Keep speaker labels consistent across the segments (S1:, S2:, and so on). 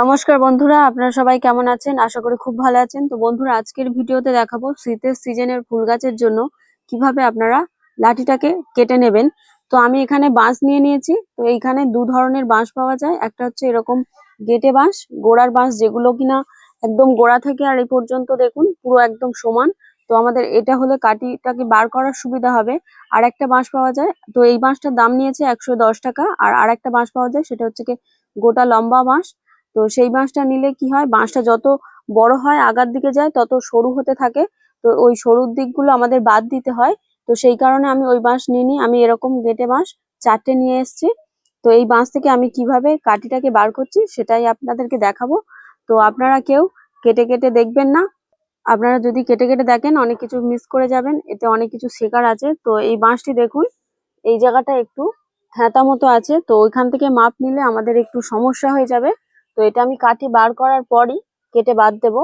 S1: নমস্কার বন্ধুরা, আপনারা সবাই কেমন আছেন? আশা করি খুব ভালো আছেন। তো বন্ধুরা, আজকের ভিডিওতে দেখাবো শীতের সিজনের ফুল গাছের জন্য কীভাবে আপনারা লাঠিটাকে কেটে নেবেন। তো আমি এখানে বাঁশ নিয়ে নিয়েছি। তো এইখানে দু ধরনের বাঁশ পাওয়া যায়। একটা হচ্ছে এরকম গেটে বাঁশ, গোড়ার বাঁশ, যেগুলো কিনা একদম গোড়া থেকে আর এই পর্যন্ত দেখুন, পুরো একদম সমান। তো আমাদের এটা হলে কাটিটাকে বার করার সুবিধা হবে। আর একটা বাঁশ পাওয়া যায়। তো এই বাঁশটার দাম নিয়েছে একশো দশ টাকা। আর আরেকটা বাঁশ পাওয়া যায়, সেটা হচ্ছে গোটা লম্বা বাঁশ। তো সেই বাঁশটা নিলে কি হয়? বাঁশটা যত বড় হয়, আগার দিকে যায়, তত সরু হতে থাকে। তো ওই সরুর দিকগুলো আমাদের বাদ দিতে হয়। তো সেই কারণে আমি ওই বাঁশ নিইনি আমি এরকম গেটে বাঁশ চারটে নিয়ে এসেছি। তো এই বাঁশ থেকে আমি কীভাবে কাঠিটাকে বার করছি সেটাই আপনাদেরকে দেখাবো। তো আপনারা কেউ কেটে কেটে দেখবেন না। আপনারা যদি কেটে কেটে দেখেন, অনেক কিছু মিস করে যাবেন। এতে অনেক কিছু শেখার আছে। তো এই বাঁশটি দেখুন, এই জায়গাটা একটু থ্যাঁতা মতো আছে। তো ওইখান থেকে মাপ নিলে আমাদের একটু সমস্যা হয়ে যাবে। তো এটা আমি কাঠি বার করার পরই কেটে বাদ দেব।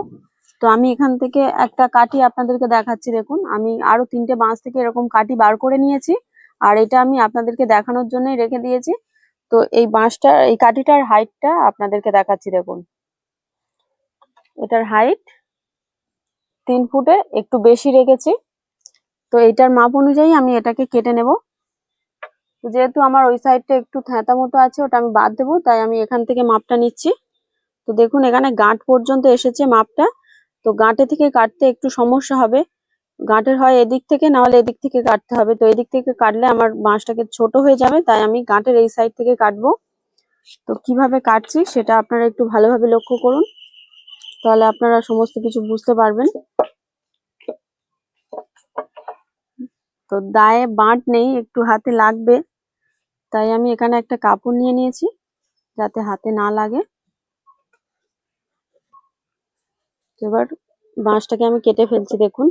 S1: তো আমি এখান থেকে একটা কাঠি আপনাদেরকে দেখাচ্ছি, দেখুন। আমি আরও তিনটে বাঁশ থেকে এরকম কাঠি বার করে নিয়েছি, আর এটা আমি আপনাদেরকে দেখানোর জন্যই রেখে দিয়েছি। তো এই বাঁশটা, এই কাঠিটার হাইটটা আপনাদেরকে দেখাচ্ছি, দেখুন। এটার হাইট তিন ফুটে, একটু বেশি রেখেছি। তো এটার মাপ অনুযায়ী আমি এটাকে কেটে নেব। যেহেতু আমার ওই সাইডটা একটু থ্যাঁতা মতো আছে, ওটা আমি বাদ দেবো, তাই আমি এখান থেকে মাপটা নিচ্ছি। তো দেখুন, এখানে গাঁট পর্যন্ত এসেছে মাপটা। তো গাঁটে থেকে কাটতে একটু সমস্যা হবে। গাঁটের হয় এদিক থেকে না হলে এদিক থেকে কাটতে হবে। তো এদিক থেকে কাটলে আমার বাঁশটাকে ছোট হয়ে যাবে, তাই আমি গাঁটের এই সাইড থেকে কাটবো। তো কীভাবে কাটছি সেটা আপনারা একটু ভালোভাবে লক্ষ্য করুন। তাহলে আপনারা সমস্ত কিছু বুঝতে পারবেন। তো দায়ে বাঁট নেই, একটু হাতে লাগবে। তাই আমি এখানে একটা কাপড় নিয়ে নিয়েছি, যাতে হাতে না লাগে তো এবার বাঁশটাকে আমি কেটে ফেলছি দেখুন।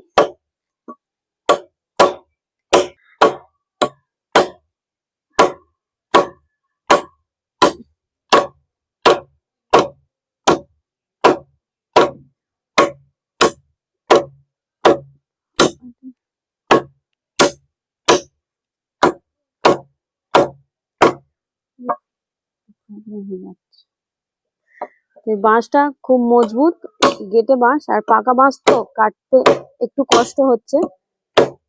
S1: হয়ে যাচ্ছে। তো এই বাঁশটা খুব মজবুত গেটে বাঁশ আর পাকা বাঁশ তো কাটতে একটু কষ্ট হচ্ছে।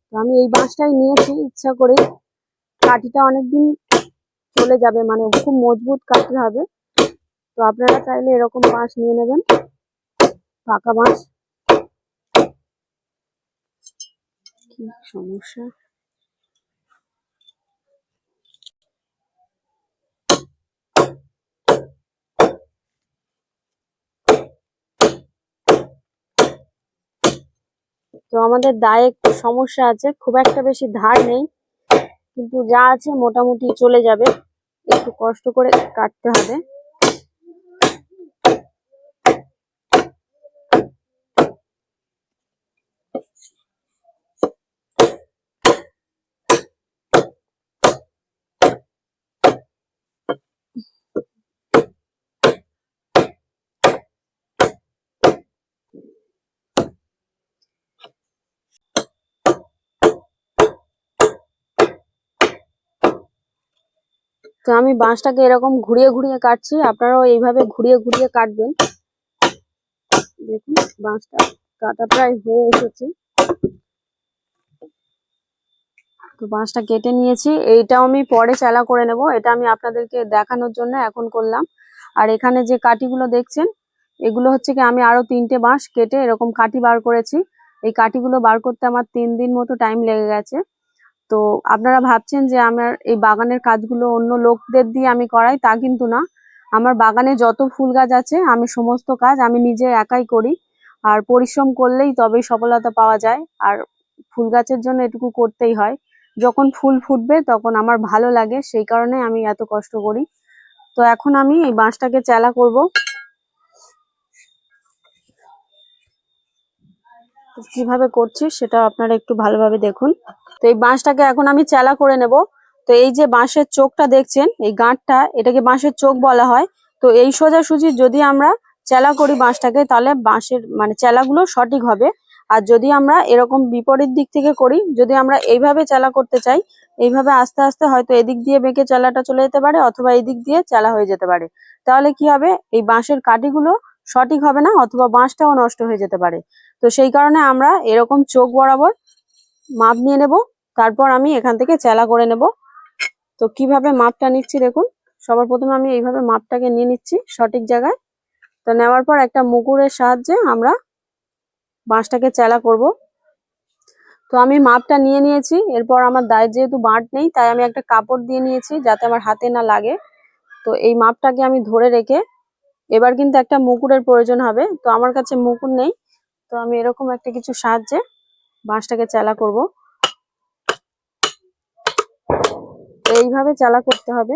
S1: তো আমি এই বাঁশটাই নিয়েছি, ইচ্ছা করে কাঠিটা অনেকদিন চলে যাবে মানে খুব মজবুত কাঠি হবে। তো আপনারা চাইলে এরকম বাঁশ নিয়ে নেবেন, পাকা বাঁশ। কি সমস্যা? তো আমাদের দায়ে একটু সমস্যা আছে, খুব একটা বেশি ধার নেই, কিন্তু যা আছে মোটামুটি চলে যাবে, একটু কষ্ট করে কাটতে হবে। তো আমি বাঁশটাকে এরকম ঘুরিয়ে ঘুরিয়ে কাটছি, আপনারাও এইভাবে ঘুরিয়ে ঘুরিয়ে কাটবেন। দেখুন, বাঁশটা কাটা প্রায় হয়ে এসেছে। তো বাঁশটা কেটে নিয়েছি, এইটাও আমি পরে চালা করে নেব, এটা আমি আপনাদেরকে দেখানোর জন্য এখন করলাম। আর এখানে যে কাঠিগুলো দেখছেন, এগুলো হচ্ছে কি আমি আরও তিনটে বাঁশ কেটে এরকম কাঠি বার করেছি। এই কাঠিগুলো বার করতে আমার তিন দিন মতো টাইম লেগে গেছে। তো আপনারা ভাবছেন যে আমার এই বাগানের কাজগুলো অন্য লোকদের দিয়ে আমি করাই? তা কিন্তু না। আমার বাগানে যত ফুল গাছ আছে, আমি সমস্ত কাজ আমি নিজে একাই করি। আর পরিশ্রম করলেই তবেই সফলতা পাওয়া যায়। আর ফুল গাছের জন্য এটুকু করতেই হয়। যখন ফুল ফুটবে, তখন আমার ভালো লাগে। সেই কারণে আমি এত কষ্ট করি। তো এখন আমি এই বাঁশটাকে চেলা করব। কীভাবে করছি সেটা আপনারা একটু ভালোভাবে দেখুন। তো এই বাঁশটাকে এখন আমি চেলা করে নেব। তো এই যে বাঁশের চোখটা দেখছেন, এই গাঁটটা, এটাকে বাঁশের চোখ বলা হয়। তো এই সোজাসুজি যদি আমরা চেলা করি বাঁশটাকে, তাহলে বাঁশের মানে চেলাগুলো সঠিক হবে। আর যদি আমরা এরকম বিপরীত দিক থেকে করি, যদি আমরা এইভাবে চেলা করতে চাই, এইভাবে আস্তে আস্তে হয়তো এদিক দিয়ে বেঁকে চেলাটা চলে যেতে পারে, অথবা এই দিক দিয়ে চেলা হয়ে যেতে পারে। তাহলে কি হবে? এই বাঁশের কাঠিগুলো সঠিক হবে না, অথবা বাঁশটাও নষ্ট হয়ে যেতে পারে। তো সেই কারণে আমরা এরকম চোখ বরাবর মাপ নিয়ে নেব, তারপর আমি এখান থেকে চেলা করে নেব। তো কীভাবে মাপটা নিচ্ছি দেখুন, সবার প্রথমে আমি এইভাবে মাপটাকে নিয়ে নিচ্ছি সঠিক জায়গায়। তো নেওয়ার পর একটা মুকুরের সাহায্যে আমরা বাঁশটাকে চেলা করব। তো আমি মাপটা নিয়ে নিয়েছি, এরপর আমার দায় যেহেতু বাঁট নেই, তাই আমি একটা কাপড় দিয়ে নিয়েছি যাতে আমার হাতে না লাগে। তো এই মাপটাকে আমি ধরে রেখে এবার কিন্তু একটা মুকুরের প্রয়োজন হবে। তো আমার কাছে মুকুর নেই, তো আমি এরকম একটা কিছু সাহায্যে বাঁশটাকে চালা করব। এইভাবে চালা করতে হবে।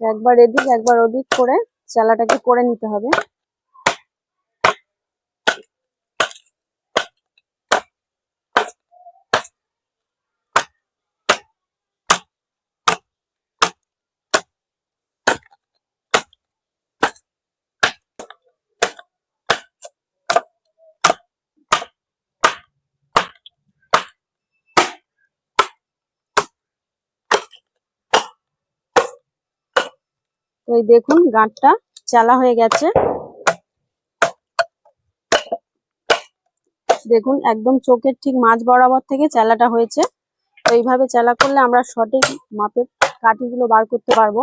S1: একবার এদিক, একবার ওদিক করে চালাটাকে করে নিতে হবে। এই দেখুন গাঁটটা চালা হয়ে গেছে। দেখুন একদম চোখের ঠিক মাছ বরাবর থেকে চালাটা হয়েছে। তো এইভাবে চালা করলে আমরা সঠিক মাপের কাঠিগুলো বার করতে পারব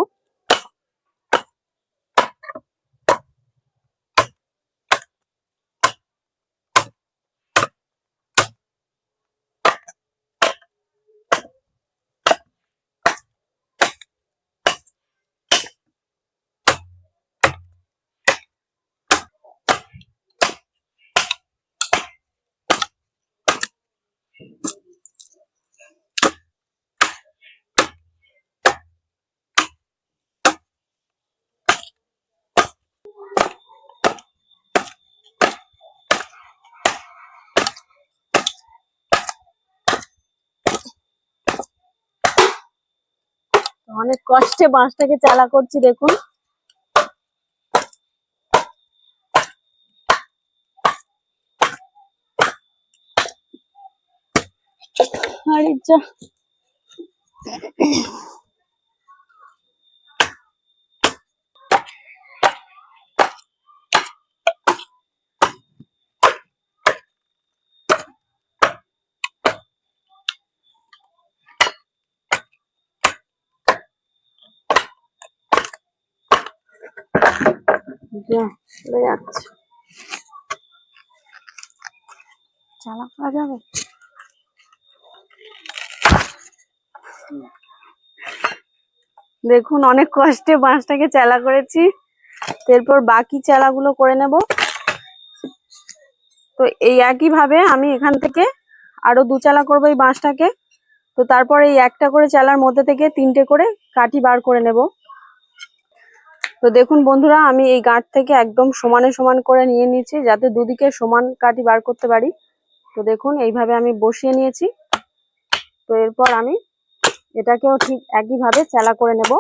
S1: তো অনেক কষ্টে বাঁশটাকে চালা করছি দেখুন। আরে যা। চলে যাচ্ছে। চালা করা যাবে? দেখুন অনেক কষ্টে বাঁশটাকে চালা করেছি। এরপর বাকি চালাগুলো করে নেব। তো এই একই ভাবে আমি এখান থেকে আরও দু চালা করব এই বাঁশটাকে। তো তারপর এই একটা করে চালার মধ্যে থেকে তিনটে করে কাঠি বার করে নেব। তো দেখুন বন্ধুরা, আমি এই গাঁট থেকে একদম সমানে সমান করে নিয়ে নিয়েছি, যাতে দুদিকে সমান কাটি বার করতে পারি। তো দেখুন, এইভাবে আমি বসিয়ে নিয়েছি। তো এরপর আমি এটাকেও ঠিক একইভাবে চালা করে নেব।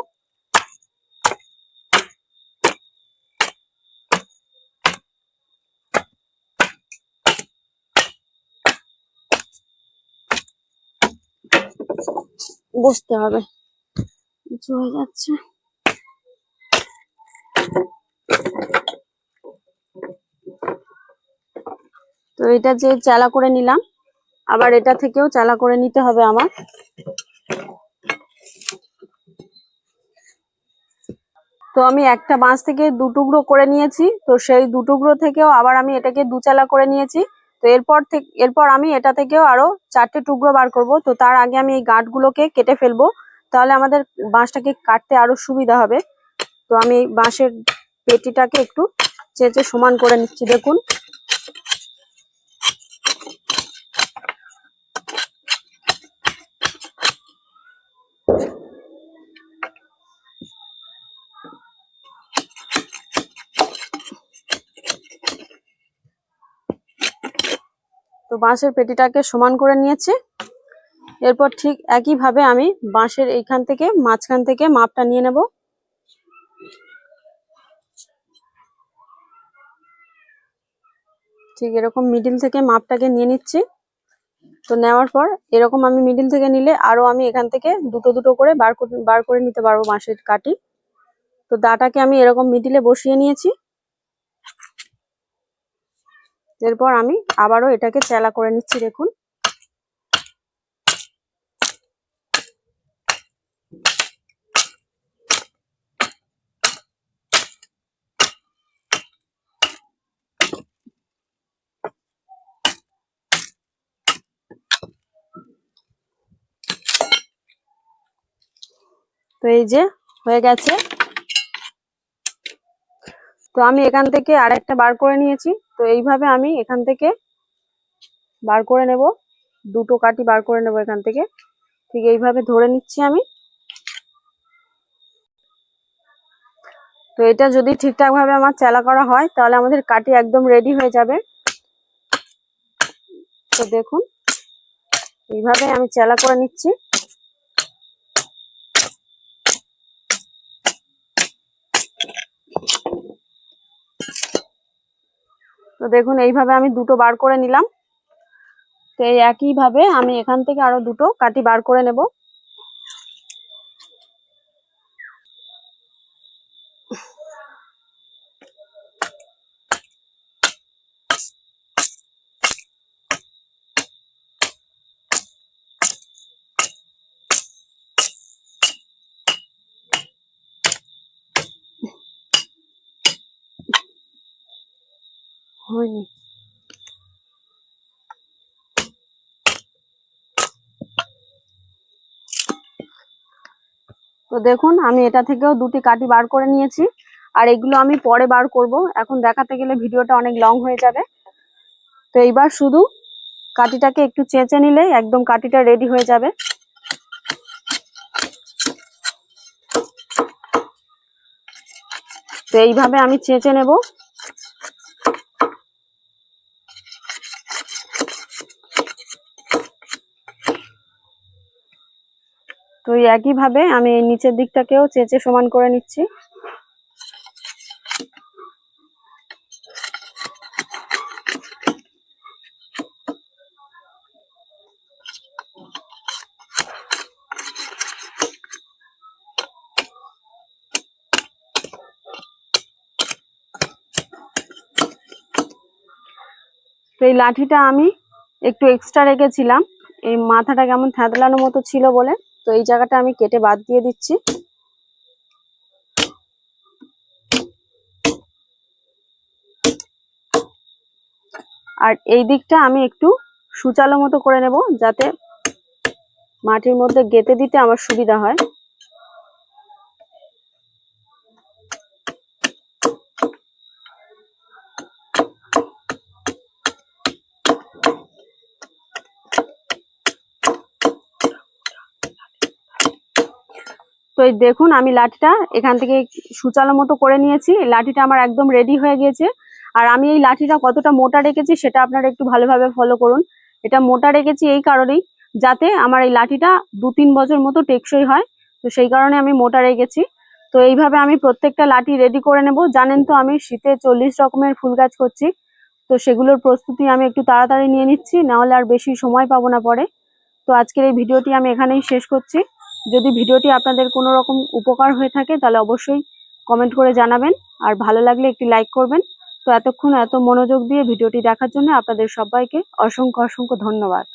S1: বসতে হবে। কিছু হয়ে যাচ্ছে। তো এটা যে চালা করে নিলাম, আবার এটা থেকেও চালা করে নিতে হবে আমার। তো আমি একটা বাঁশ থেকে দু টুকরো করে নিয়েছি, তো সেই দু টুকরো থেকেও আবার আমি এটাকে দু চালা করে নিয়েছি। তো এরপর থেকে এরপর আমি এটা থেকেও আরও চারটে টুকরো বার করব, তো তার আগে আমি এই গাঁটগুলোকে কেটে ফেলব, তাহলে আমাদের বাঁশটাকে কাটতে আরও সুবিধা হবে। তো আমি বাঁশের পেটিটাকে একটু চেঁচে সমান করে নিচ্ছি, দেখুন। তো বাঁশের পেটিটাকে সমান করে নিয়েছি। এরপর ঠিক একইভাবে আমি বাঁশের এইখান থেকে মাঝখান থেকে মাপটা নিয়ে নেব। ঠিক এরকম মিডিল থেকে মাপটাকে নিয়ে নিচ্ছি। তো নেওয়ার পর এরকম আমি মিডিল থেকে নিলে আরও আমি এখান থেকে দুটো দুটো করে বার করে- বার করে নিতে পারব বাঁশের কাটি তো দাটাকে আমি এরকম মিডিলে বসিয়ে নিয়েছি। এরপর আমি আবারও এটাকে চেলা করে নিচ্ছি, দেখুন। তো এই যে হয়ে গেছে। তো আমি এখান থেকে আরেকটা বার করে নিয়েছি। তো এইভাবে আমি এখান থেকে বার করে নেব। দুটো কাটি বার করে নেব এখান থেকে। ঠিক এইভাবে ধরে নিচ্ছি আমি। তো এটা যদি ঠিকঠাক ভাবে আমার চেলা করা হয়, তাহলে আমাদের কাটি একদম রেডি হয়ে যাবে। তো দেখুন, এইভাবে আমি চেলা করে নিচ্ছি। তো দেখুন, এইভাবে আমি দুটো বার করে নিলাম। তো এই একইভাবে আমি এখান থেকে আরও দুটো কাটি বার করে নেব। হয়নি তো দেখুন, আমি এটা থেকেও দুটি কাটি বার করে নিয়েছি, আর এগুলো আমি পরে বার করব। এখন দেখাতে গেলে ভিডিওটা অনেক লং হয়ে যাবে। তো এইবার শুধু কাটিটাকে একটু চেঁচে নিলেই একদম কাটিটা রেডি হয়ে যাবে। তো এইভাবে আমি চেঁচে নেব। তো একইভাবে আমি নিচের দিকটাকেও চেঁচে সমান করে নিচ্ছি। তো এই লাঠিটা আমি একটু এক্সট্রা রেখেছিলাম। এই মাথাটা কেমন থ্যাতলানো মতো ছিল বলে। তো এই জায়গাটা আমি কেটে বাদ দিয়ে দিচ্ছি। আর এই দিকটা আমি একটু সুচালো মতো করে নেব যাতে মাটির মধ্যে গেঁথে দিতে আমার সুবিধা হয়। তো এই দেখুন, আমি লাঠিটা এখান থেকে সুচালো মতো করে নিয়েছি। লাঠিটা আমার একদম রেডি হয়ে গিয়েছে। আর আমি এই লাঠিটা কতটা মোটা রেখেছি সেটা আপনারা একটু ভালোভাবে ফলো করুন। এটা মোটা রেখেছি এই কারণেই যাতে আমার এই লাঠিটা দু তিন বছর মতো টেকসই হয়। তো সেই কারণে আমি মোটা রেখেছি। তো এইভাবে আমি প্রত্যেকটা লাঠি রেডি করে নেব। জানেন তো আমি শীতে চল্লিশ রকমের ফুল গাছ করছি। তো সেগুলোর প্রস্তুতি আমি একটু তাড়াতাড়ি নিয়ে নিচ্ছি, নাহলে আর বেশি সময় পাবো না পরে। তো আজকের এই ভিডিওটি আমি এখানেই শেষ করছি। যদি ভিডিওটি আপনাদের কোনো রকম উপকার হয়ে থাকে, তাহলে অবশ্যই কমেন্ট করে জানাবেন। আর ভালো লাগলে একটি লাইক করবেন। তো এতক্ষণ এত মনোযোগ দিয়ে ভিডিওটি দেখার জন্য আপনাদের সবাইকে অসংখ্য অসংখ্য ধন্যবাদ।